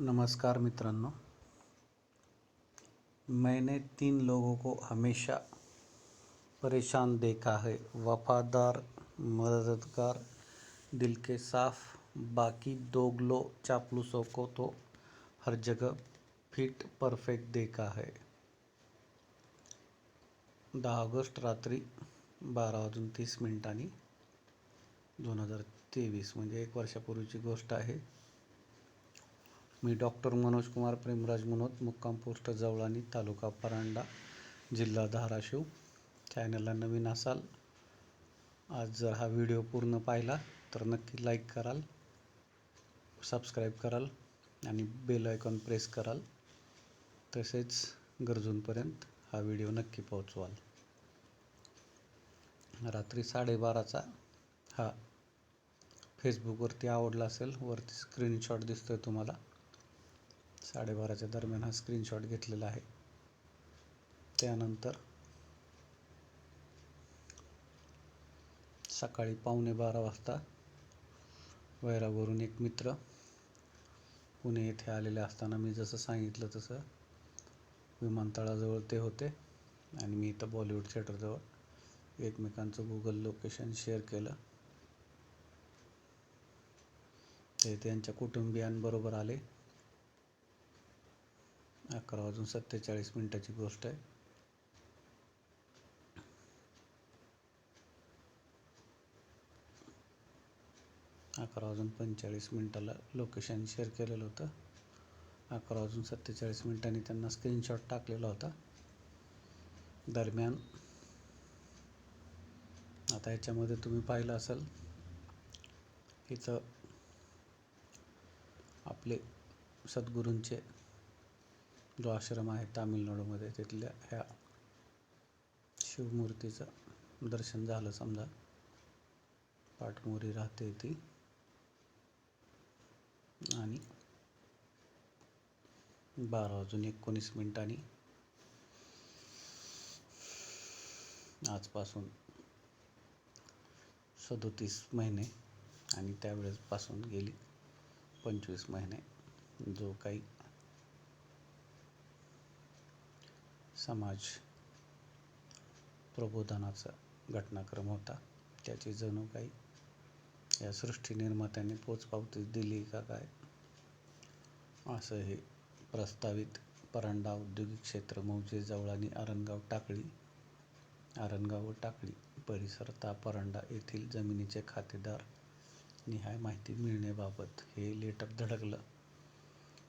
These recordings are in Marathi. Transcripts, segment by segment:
नमस्कार मित्रांनो. मैंने तीन लोगों को हमेशा परेशान देखा है. वफादार मददगार दिल के साफ बाकी दोगलो चापलूसों को तो हर जगह फिट परफेक्ट देखा है। दहा ऑगस्ट रात्री बारा वाजून तीस मिनिटांनी दोन हजार तेवीस म्हणजे एक वर्षापूर्वीची गोष्ट आहे. मी डॉक्टर मनोज कुमार प्रेमराज मनोत मुक्काम पोस्ट जवळानी तालुका परांडा जिल्हा धाराशिव. चॅनलला नवीन असाल आज जर हा व्हिडिओ पूर्ण पाहिला तर नक्की लाईक कराल सबस्क्राईब कराल आणि बेल आयकॉन प्रेस कराल. तसेच गरजूंपर्यंत हा व्हिडिओ नक्की पोहोचवाल. रात्री साडेबाराचा हा फेसबुकवरती आवडला असेल वरती स्क्रीनशॉट दिसतोय तुम्हाला. साडेबाराच्या दरम्यान हा स्क्रीनशॉट घेतलेला आहे. त्यानंतर सकाळी पावणे बारा वाजता वैरावरून एक मित्र पुणे येथे आलेले असताना मी जसं सांगितलं तसं विमानतळाजवळ ते होते आणि मी इथं बॉलिवूड थिएटरजवळ एकमेकांचं गुगल लोकेशन शेअर केलं. ते त्यांच्या कुटुंबियांबरोबर आले. अकरा वाजून सत्तेचाळीस मिनिटाची गोष्ट आहे. अकरा वाजून पंचेचाळीस मिनिटाला लोकेशन शेअर केलेलं होतं. अकरा वाजून सत्तेचाळीस मिनिटांनी त्यांना स्क्रीनशॉट टाकलेला होता. दरम्यान आता याच्यामध्ये तुम्ही पाहिलं असेल इथं आपले सद्गुरूंचे जो आश्रम आहे तामिळनाडूमध्ये तिथल्या ह्या शिवमूर्तीचं दर्शन झालं समजा. पाठमोरी राहते ती. आणि बारा वाजून एकोणीस मिनिटांनी आजपासून सदोतीस महिने आणि त्यावेळेसपासून गेली पंचवीस महिने. जो काही समाज प्रबोधनाचा घटनाक्रम होता. त्याची जणू काही या सृष्टी निर्मात्याने पोचपावती दिली का काय? असं हे प्रस्तावित परांडा औद्योगिक क्षेत्र मौजे जवळानी आरणगाव टाकळी आरणगाव व टाकळी परिसर ता परांडा येथील जमिनीचे खातेदार निहाय माहिती मिळण्याबाबत हे लेटर धडकलं.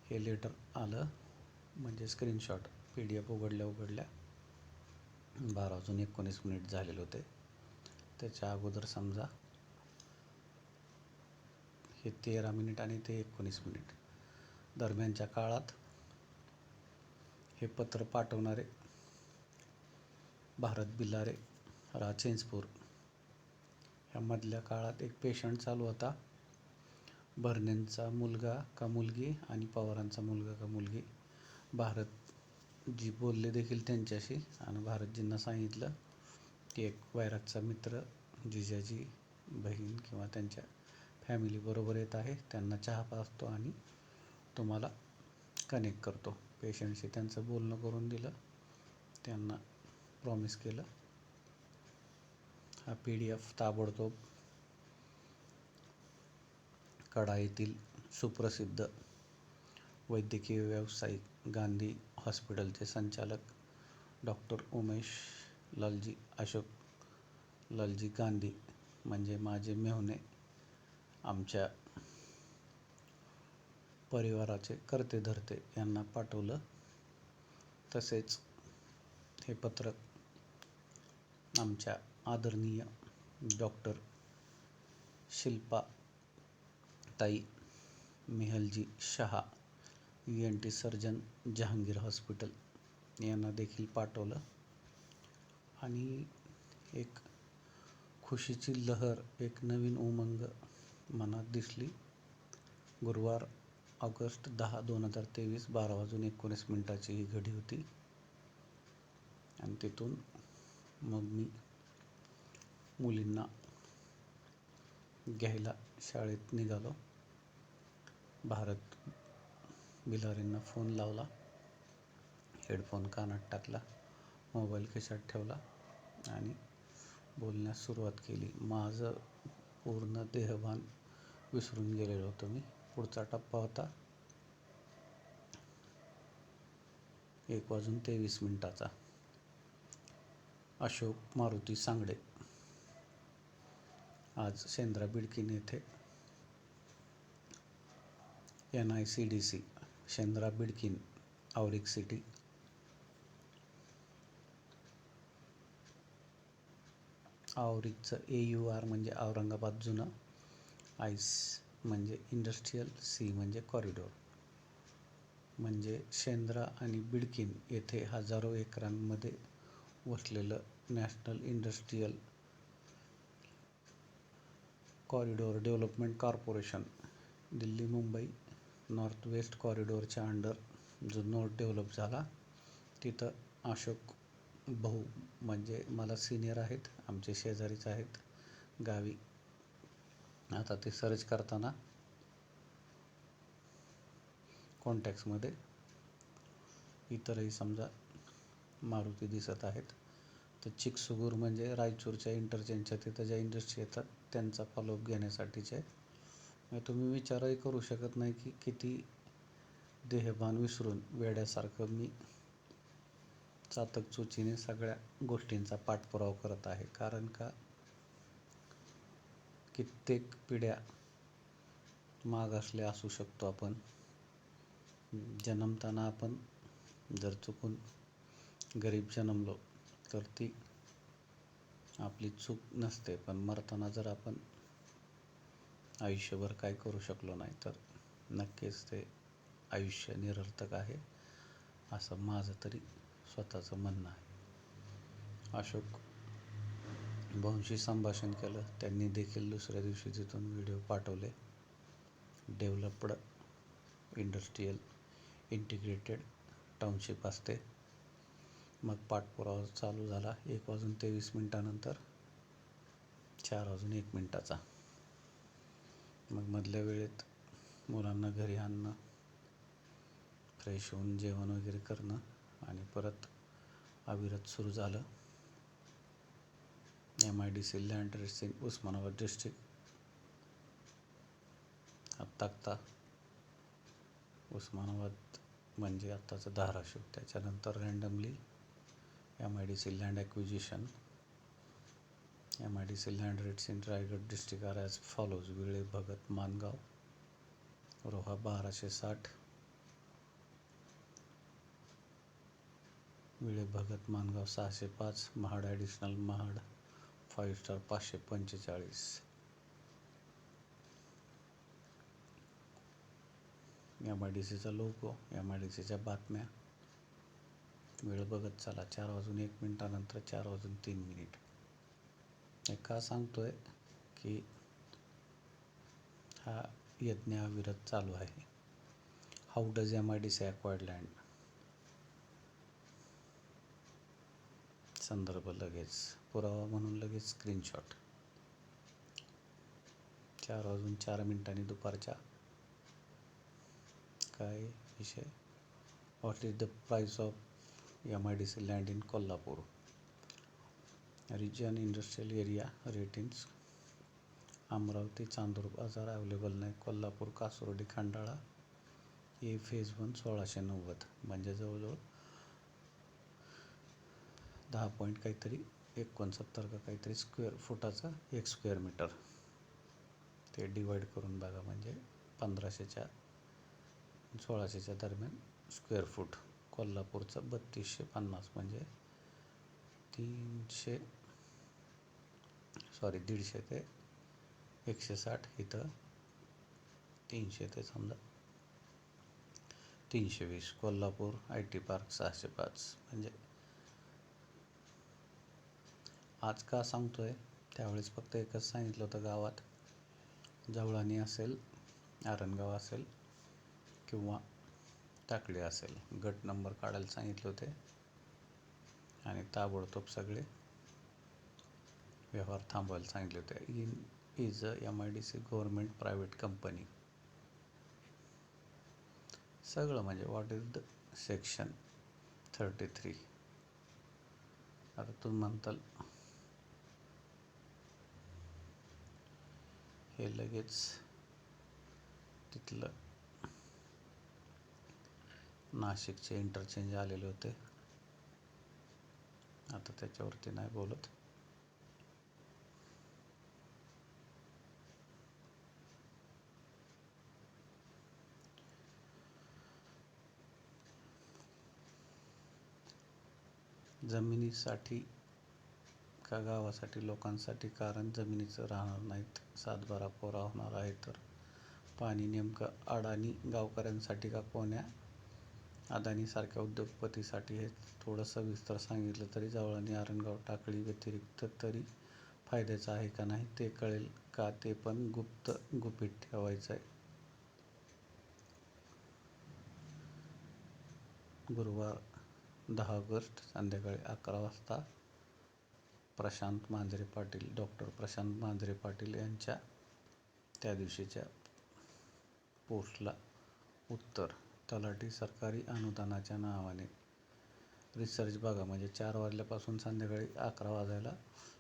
हे लेटर आलं म्हणजे स्क्रीनशॉट पी डी एफ उघडल्या उघडल्या. बारा वाजून एकोणीस मिनिट झालेले होते. त्याच्या अगोदर समजा हे तेरा मिनिट आणि ते एकोणीस मिनिट. दरम्यानच्या काळात हे पत्र पाठवणारे भारत बिलारे राचेंजपूर ह्यामधल्या काळात एक पेशंट चालू होता. भरणेंचा मुलगा का मुलगी आणि पवारांचा मुलगा का मुलगी. भारत जी बोलले देखील त्यांच्याशी आणि भारतजींना सांगितलं की एक वैरागचा मित्र जिजाजी बहीण किंवा त्यांच्या फॅमिलीबरोबर येत आहे त्यांना चहा पाजतो आणि तुम्हाला कनेक्ट करतो. पेशंटशी त्यांचं बोलणं करून दिलं. त्यांना प्रॉमिस केलं. हा पी डी एफ ताबडतोब कडा येथील सुप्रसिद्ध वैद्यकीय व्यावसायिक गांधी हॉस्पिटलचे संचालक डॉक्टर उमेश लालजी अशोक लालजी गांधी म्हणजे माझे मेहुणे आमच्या परिवाराचे करते धरते यांना पाठवलं. तसेच हे पत्रक आमच्या आदरणीय doctor Shilpa Tai Mehalji Shah E N T surgeon Jahangir hospital यांना देखील पाठवलं. आणि एक खुशीची लहर एक नवीन उमंग मनात दिसली. गुरुवार ऑगस्ट दहा दोन हजार तेवीस बारा वाजून एकोणीस मिनटाची ही घडी होती. आणि तिथून मग मी मुलींना घ्यायला शाळेत निघालो. भारत बिलारींना फोन लावला. हेडफोन कानात टाकला मोबाईल खिशात ठेवला आणि बोलण्यास सुरुवात केली. माझं पूर्ण देहभान विसरून गेलेलो होतो मी. पुढचा टप्पा होता एक वाजून तेवीस मिनिटाचा. अशोक मारुती सांगडे. आज सेंद्रा बिडकीन येथे. N I C D C. Shendra Bidkin Auric city. औरिकचं A U R म्हणजे औरंगाबाद जुनं आयस म्हणजे इंडस्ट्रीयल सी म्हणजे कॉरिडॉर. म्हणजे शेंद्रा आणि बिडकिन येथे हजारो एकरांमध्ये वसलेलं national industrial corridor development corporation Delhi Mumbai. North west कॉरिडॉरच्या under जो नोट डेव्हलप झाला तिथं अशोक भाऊ म्हणजे मला सिनियर आहेत आमचे शेजारीच आहेत गावी. आता ते सर्च करताना कॉन्टॅक्ट्समध्ये इतरही समजा मारुती दिसत आहेत. तर चिकसुगूर म्हणजे रायचूरच्या इंटरचेंजच्या तिथं ज्या इंडस्ट्री येतात त्यांचा फॉलोअप घेण्यासाठीचे तुम्ही विचारही करू शकत नाही की किती देहभान विसरून वेड्यासारखं मी चातक चुचीने सगळ्या गोष्टींचा पाठपुरावा करत आहे. कारण का? कित्येक पिढ्या मागासल्या असू शकतो आपण. जन्मताना आपण जर चुकून गरीब जन्मलो तर ती आपली चूक नसते. पण मरताना जर आपण आयुष्यभर काय करू शकलो नाही तर नक्कीच ते आयुष्य निरर्थक आहे असं माझं तरी स्वतःचं म्हणणं आहे. अशोक भाऊंशी संभाषण केलं त्यांनी देखील दुसऱ्या दिवशी तिथून व्हिडिओ पाठवले. डेव्हलप्ड इंडस्ट्रीयल इंटिग्रेटेड टाउनशिप असते. मग पाठपुरावा चालू झाला एक वाजून तेवीस मिनटानंतर चार वाजून एक मिनटाचा. मग मधल्या वेळेत मुलांना घरी आणणं फ्रेश होऊन जेवण वगैरे करणं आणि परत अविरत सुरू झालं. M I D C land rates in Osmanabad district ताकता उस्मानाबाद म्हणजे आत्ताचं धाराशिव. त्याच्यानंतर randomly M I D C land acquisition M I D C land rates in Raigad district are as follows. Vile Bhagat Mangaon. Roha बाराशे साठ. विळे भगत मानगाव सहाशे पाच. Mahad additional Mahad five star पाचशे पंचेचाळीस. एम आय डी सीचा लोगो एम आय डी सीच्या बातम्या. वेळ बघत चला चार वाजून एक मिनटानंतर चार वाजून तीन मिनिट. हे का सांगतोय की हा यज्ञ अविरत चालू आहे. How does M I D C acquired land संदर्भ लगेच. पुरावा म्हणून लगेच स्क्रीनशॉट चार वाजून चार मिनिटांनी दुपारच्या. काय विषय? What is the price of M I D C land in Kolhapur region industrial area ratings Amravati Chandur Bazar available नाही Kolhapur Kasurdi Khandala A phase one सोळाशे नव्वद म्हणजे जवळजवळ दहा पॉईंट काहीतरी एकोणसत्तर का काहीतरी स्क्वेअर फुटाचा एक स्क्वेअर मीटर ते डिवाईड करून बघा म्हणजे पंधराशेच्या सोळाशेच्या दरम्यान स्क्वेअर फूट कोल्हापूरचं बत्तीसशे पन्नास म्हणजे तीनशे सॉरी दीडशे ते एकशे साठ इथं तीनशे ते समजा तीनशे वीस. कोल्हापूर आय टी पार्क सहाशे पाच. म्हणजे आज का सांगतोय? त्यावेळेस फक्त एकच सांगितलं होतं गावात. जवळानी असेल आरणगाव असेल किंवा टाकळी असेल. गट नंबर काढायला सांगितले होते. आणि ताबडतोब सगळे व्यवहार थांबवायला सांगितले होते. In is a M I D C government private company सगळं म्हणजे what is the section thirty three आता तुम्ही म्हणताल हे लगेच तिथलं नाशिकचे इंटरचेंज आलेले होते. आता त्याच्यावरती नाही बोलत. जमिनीसाठी का गावासाठी लोकांसाठी? कारण जमिनीचं राहणार नाहीत. सातबारा कोरा होणार आहे तर. पाणी नेमकं अडाणी गावकऱ्यांसाठी का कोण्या? अदानीसारख्या उद्योगपतीसाठी हे थोडं सविस्तर सांगितलं तरी जवळानी आरणगाव टाकळी व्यतिरिक्त तरी फायद्याचं आहे का नाही ते कळेल का ते पण गुप्त गुपित ठेवायचं आहे. गुरुवार दहा ऑगस्ट संध्याकाळी अकरा वाजता प्रशांत मांजरे पाटील डॉक्टर प्रशांत मांजरे पाटील यांच्या त्या दिवशीच्या पोस्टला उत्तर. तलाठी सरकारी अनुदानाच्या नावाने रिसर्च बघा म्हणजे चार वाजल्यापासून संध्याकाळी अकरा वाजायला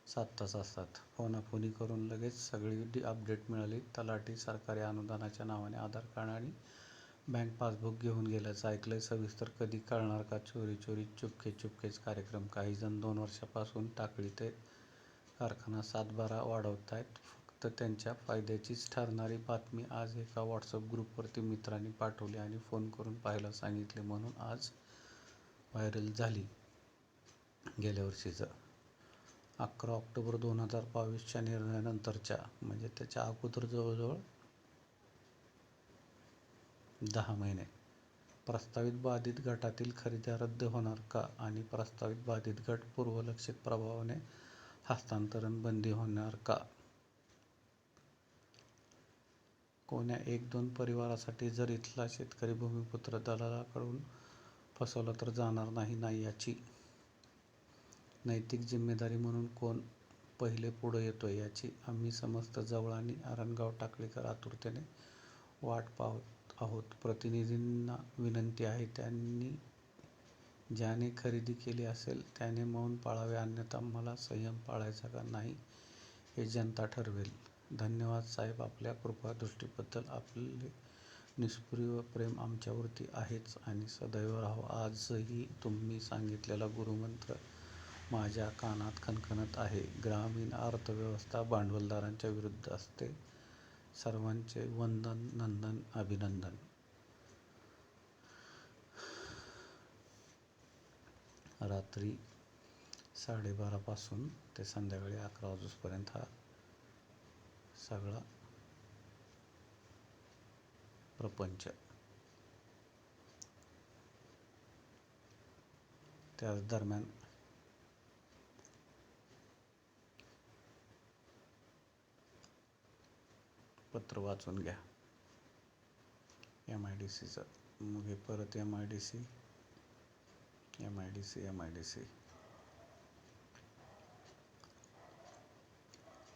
सात तास असतात. फोनाफोनी करून लगेच सगळी डी अपडेट मिळाली. तलाठी सरकारी अनुदानाच्या नावाने आधार कार्ड आणि बँक पासबुक घेऊन गेल्याचं ऐकलंय. सविस्तर कधी कळणार का? चोरी चोरी चुपके चुपकेच कार्यक्रम. काही जण दोन वर्षापासून टाकळी ते कारखाना सातबारा वाढवत आहेत फक्त त्यांच्या फायद्याचीच ठरणारी बातमी आज एका व्हॉट्सअप ग्रुपवरती मित्रांनी पाठवली आणि फोन करून पाहायला सांगितले म्हणून आज व्हायरल झाली गेल्या वर्षीचं. अकरा ऑक्टोबर दोन हजार बावीसच्या निर्णयानंतरच्या म्हणजे त्याच्या अगोदर जवळजवळ दहा महिने. प्रस्तावित बाधित गटातील खरेद्या रद्द होणार का आणि प्रस्तावित बाधित गट पूर्वलक्षित प्रभावाने हस्तांतरण बंदी होणार का? कोण्या एक दोन परिवारासाठी जर इथला शेतकरी भूमिपुत्र दलालाकडून फसवला तर जाणार नाही नाही याची नैतिक जिम्मेदारी म्हणून कोण पहिले पुढं येतो याची आम्ही समस्त जवळ आणि आरणगाव टाकळीकर आतुरतेने वाट पाहतो आहोत. प्रतिनिधींना विनंती आहे त्यांनी ज्याने खरेदी केली असेल त्याने मौन पाळावे अन्यथा मला संयम पाळायचा का नाही हे जनता ठरवेल. धन्यवाद साहेब आपल्या कृपादृष्टीबद्दल. आपले निष्प्रिय प्रेम आमच्यावरती आहेच आणि सदैव राहो आजही तुम्ही सांगितलेला गुरुमंत्र माझ्या कानात खणखणत आहे. ग्रामीण अर्थव्यवस्था भांडवलदारांच्या विरुद्ध असते. सर्वांचे वंदन नंदन अभिनंदन. रात्री साडेबारापासून ते संध्याकाळी अकरा वाजूपर्यंत हा सगळा प्रपंच. त्याच दरम्यान पत्र वाचून घ्या. एम आय डी सीचं मग हे परत M I D C M I D C M I D C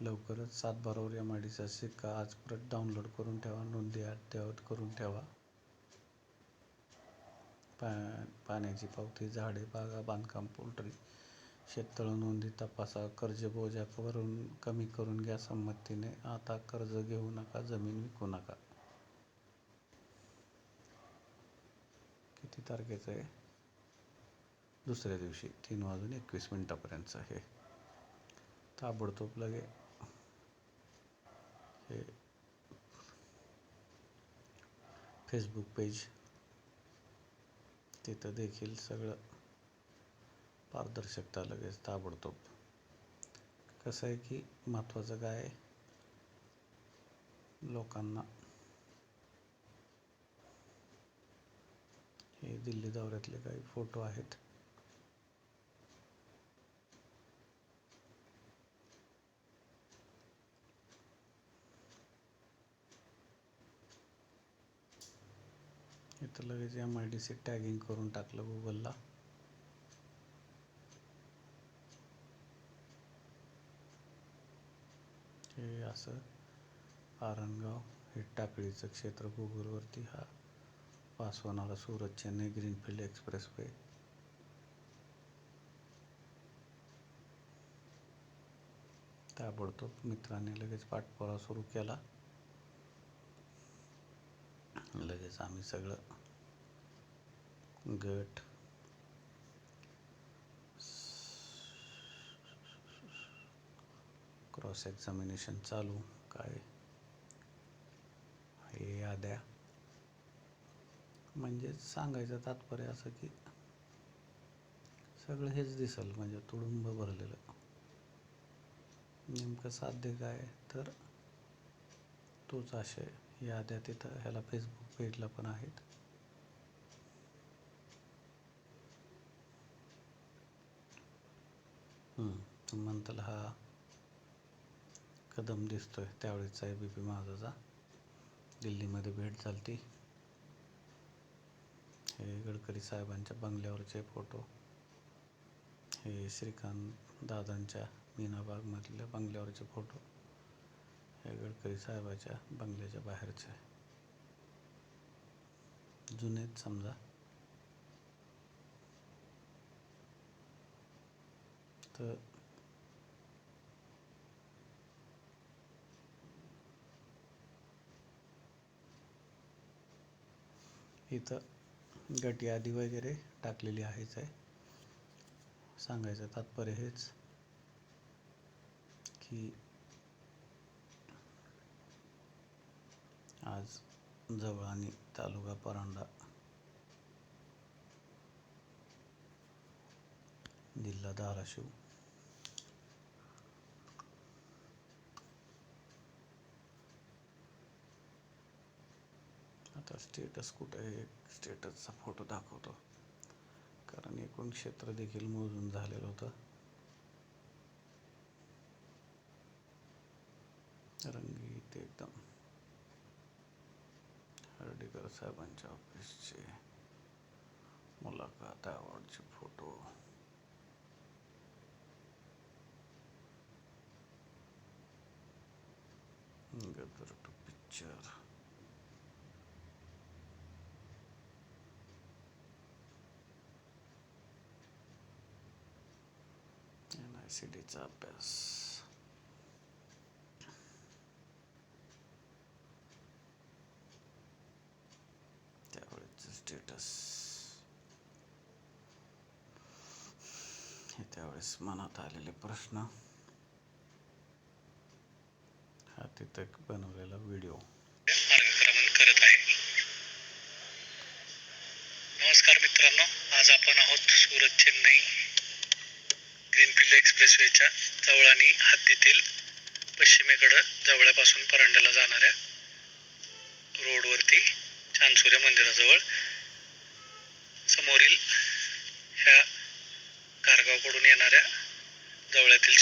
लवकरच सातबारावर एम आय डी सीचा शिक्का आज परत डाउनलोड करून ठेवा नोंदी अद्ययावत करून ठेवा. पा पाण्याची पावती झाडे बागा बांधकाम पोल्ट्री शेततळ नोंदी तपासा कर्ज बोजा कमी करून घ्या संमतीने. आता कर्ज घेऊ नका जमीन विकू नका. किती तारखेचं आहे? दुसऱ्या दिवशी तीन वाजून एकवीस मिनिटापर्यंतचं हे ताबडतोब लगे. हे फेसबुक पेज तिथं देखील सगळं पारदर्शकता लगेच ताबडतोब. कसं आहे की महत्त्वाचं काय लोकांना. हे दिल्ली दौऱ्यातले काही फोटो आहेत. इथं लगेच M I D C tagging करून टाकलं गुगलला हे असं आरणगाव हे टाकळीचं क्षेत्र गुगलवरती हा पास होणारा सुरत चेन्नई ग्रीनफील्ड एक्सप्रेसवे. ताबडतोब मित्रांनी लगेच पाठपुरावा सुरू केला. लगेच आम्ही सगळं गट क्रॉस एक्झामिनेशन चालू. काय? हे याद्या. म्हणजे सांगायचं तात्पर्य असं की सगळं हेच दिसल म्हणजे तुडुंब भरलेलं. नेमकं साध्य काय? तर तोच आशय. याद्या तिथं ह्याला फेसबुक पेजला पण आहेत. हम्म, म्हणताल हा कदम दिसतोय. त्यावेळेचा ए बी पी माझाचा दिल्लीमध्ये भेट झालती. हे गडकरी साहेबांच्या बंगल्यावरचे फोटो. हे श्रीकांत दादांच्या मीनाबागमधल्या बंगल्यावरचे फोटो. हे गडकरी साहेबाच्या बंगल्याच्या बाहेरचे. जुनेच समजा. तर इथं गट यादी वगैरे टाकलेली आहेच आहे. सांगायचं तात्पर्य हेच की आज जवळ आणि तालुका परांडा जिल्हा धाराशिव आता स्टेटस कुठे आहे? स्टेटसचा फोटो दाखवतो. कारण एकूण क्षेत्र देखील मोजून झालेलं होतं. रंगीत एकदम. हर्डीकर साहेबांच्या ऑफिसचे मुलाखत अवॉर्डचे photo Gadar two picture N I C डीचा अभ्यास त्यावेळेचं स्टेटस हे त्यावेळेस मनात आलेले प्रश्न. हा तिथं बनवलेला व्हिडिओ करत आहे. नमस्कार मित्रांनो आज आपण आहोत सुरत चेन्नई. ग्रीनफील्ड एक्सप्रेसवेच्या जवळानी हद्दीतील पश्चिमेकडं जवळपासून परांड्याला जाणाऱ्या रोडवरती चांदसूर्य मंदिराजवळ समोरील ह्या कारगावकडून येणाऱ्या जवळातील